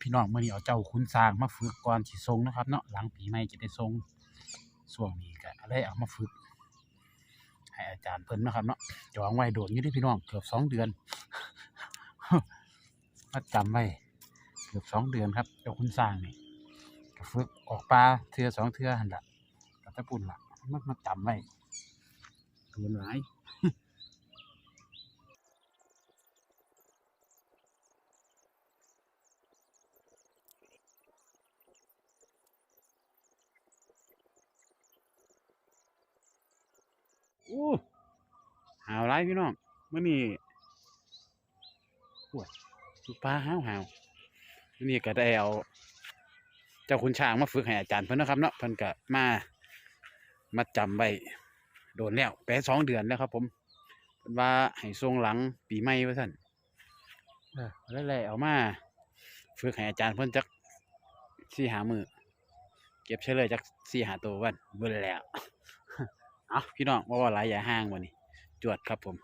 พี่น้องเมื่อนี้เอาเจ้าคุณสร้างมาฝึกก่อนสิทรงนะครับเนาะหลังปีใหม่จะได้ทรงช่วงนี้ก็เลยเอามาฝึก ให้อาจารย์เพิ่นนะครับเนาะจองไว้โดนอยู่ที่พี่น้องเกือบสองเดือนมาจำไว้เกือบสองเดือนครับเจ้าคุณสร้างนี่ก็ฝึกออกปลาเทือสองเทือหันละกับตะปุ่นละมันมาจำไว้ตัวหลาย โอ้หาวไรพี่น้องมื่อนี้ปวดสุปลาหาวหาวมื่อนี้ก็ได้เอาเจ้าคุณช้างมาฝึกให้อาจารย์เพิ่นนะครับเนาะเพิ่นก็มามาจำไว้โดนแล้วแปดสองเดือนแล้วครับ ผมเพิ่นว่าให้ทรงหลังปีใหม่ว่าซั่นเออแล้วเลยเอามาฝึกให้อาจารย์เพิ่นจักสี่หามือเก็บเฉลยจักสี่หาตัววันเบิ่นแล้ว เอาพี่น้องว่าว่าหลายอย่าห้างวันนี้ จวดครับผม